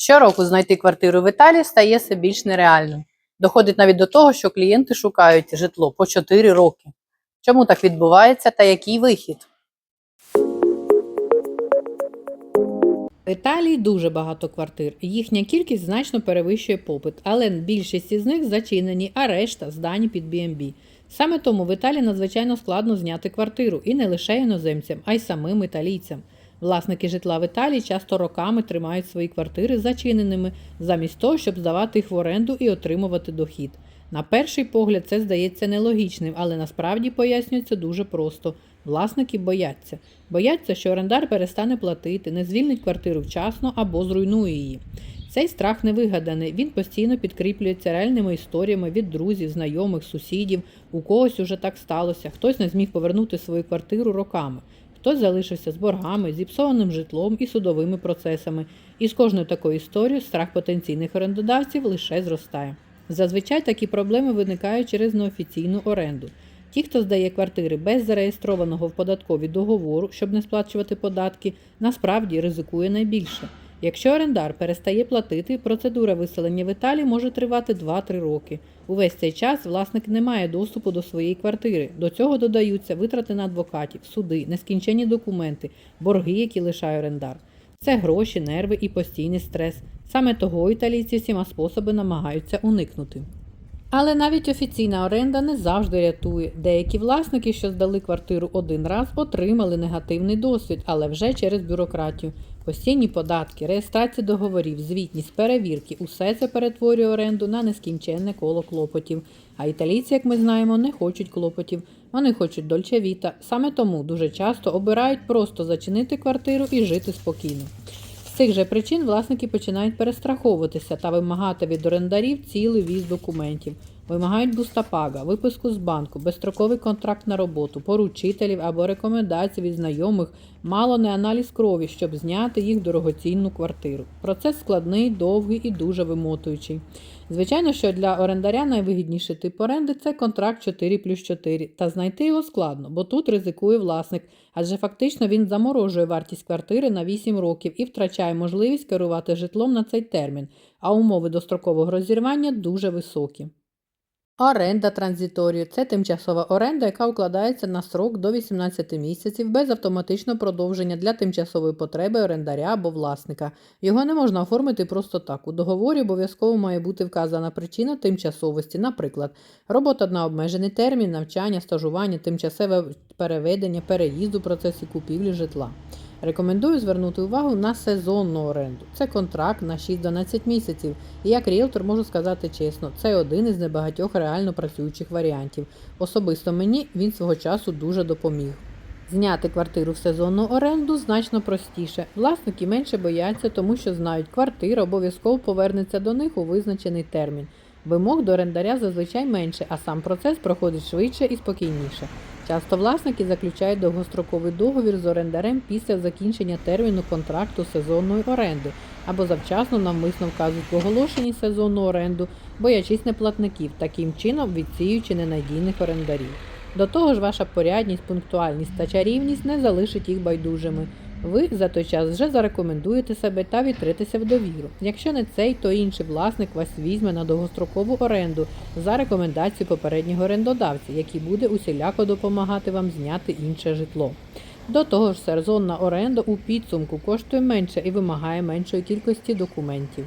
Щороку знайти квартиру в Італії стає все більш нереальним. Доходить навіть до того, що клієнти шукають житло по 4 роки. Чому так відбувається та який вихід? В Італії дуже багато квартир. Їхня кількість значно перевищує попит, але більшість із них зачинені, а решта здані під B&B. Саме тому в Італії надзвичайно складно зняти квартиру і не лише іноземцям, а й самим італійцям. Власники житла в Італії часто роками тримають свої квартири зачиненими, замість того, щоб здавати їх в оренду і отримувати дохід. На перший погляд це здається нелогічним, але насправді пояснюється дуже просто. Власники бояться. Бояться, що орендар перестане платити, не звільнить квартиру вчасно або зруйнує її. Цей страх не вигаданий, він постійно підкріплюється реальними історіями від друзів, знайомих, сусідів. У когось уже так сталося, хтось не зміг повернути свою квартиру роками, хтось залишився з боргами, зіпсованим житлом і судовими процесами. І з кожною такою історією страх потенційних орендодавців лише зростає. Зазвичай такі проблеми виникають через неофіційну оренду. Ті, хто здає квартири без зареєстрованого в податковій договору, щоб не сплачувати податки, насправді ризикує найбільше. Якщо орендар перестає платити, процедура виселення в Італії може тривати 2-3 роки. Увесь цей час власник не має доступу до своєї квартири. До цього додаються витрати на адвокатів, суди, нескінчені документи, борги, які лишає орендар. Це гроші, нерви і постійний стрес. Саме того італійці всіма способи намагаються уникнути. Але навіть офіційна оренда не завжди рятує. Деякі власники, що здали квартиру один раз, отримали негативний досвід, але вже через бюрократію. Постійні податки, реєстрація договорів, звітність, перевірки усе це перетворює оренду на нескінченне коло клопотів. А італійці, як ми знаємо, не хочуть клопотів. Вони хочуть дольче віта. Саме тому дуже часто обирають просто зачинити квартиру і жити спокійно. Цих же причин власники починають перестраховуватися та вимагати від орендарів цілий віз документів. Вимагають бустапага, виписку з банку, безстроковий контракт на роботу, поручителів або рекомендацій від знайомих, мало не аналіз крові, щоб зняти їх дорогоцінну квартиру. Процес складний, довгий і дуже вимотуючий. Звичайно, що для орендаря найвигідніший тип оренди це контракт 4 плюс 4, та знайти його складно, бо тут ризикує власник, адже фактично він заморожує вартість квартири на 8 років і втрачає можливість керувати житлом на цей термін, а умови дострокового розірвання дуже високі. Оренда транзиторію це тимчасова оренда, яка укладається на срок до 18 місяців без автоматичного продовження для тимчасової потреби орендаря або власника. Його не можна оформити просто так. У договорі обов'язково має бути вказана причина тимчасовості, наприклад, робота на обмежений термін, навчання, стажування, тимчасове переведення, переїзд у процесі купівлі житла. Рекомендую звернути увагу на сезонну оренду. Це контракт на 6-12 місяців. І як ріелтор можу сказати чесно, це один із небагатьох реально працюючих варіантів. Особисто мені він свого часу дуже допоміг. Зняти квартиру в сезонну оренду значно простіше. Власники менше бояться, тому що знають, квартира обов'язково повернеться до них у визначений термін. Вимог до орендаря зазвичай менше, а сам процес проходить швидше і спокійніше. Часто власники заключають довгостроковий договір з орендарем після закінчення терміну контракту сезонної оренди або завчасно навмисно вказують в оголошенні сезонну оренду, боячись неплатників, таким чином відсіюючи ненадійних орендарів. До того ж, ваша порядність, пунктуальність та чарівність не залишить їх байдужими. Ви за той час вже зарекомендуєте себе та відкритеся в довіру. Якщо не цей, то інший власник вас візьме на довгострокову оренду за рекомендацією попереднього орендодавця, який буде усіляко допомагати вам зняти інше житло. До того ж, сезонна оренда у підсумку коштує менше і вимагає меншої кількості документів.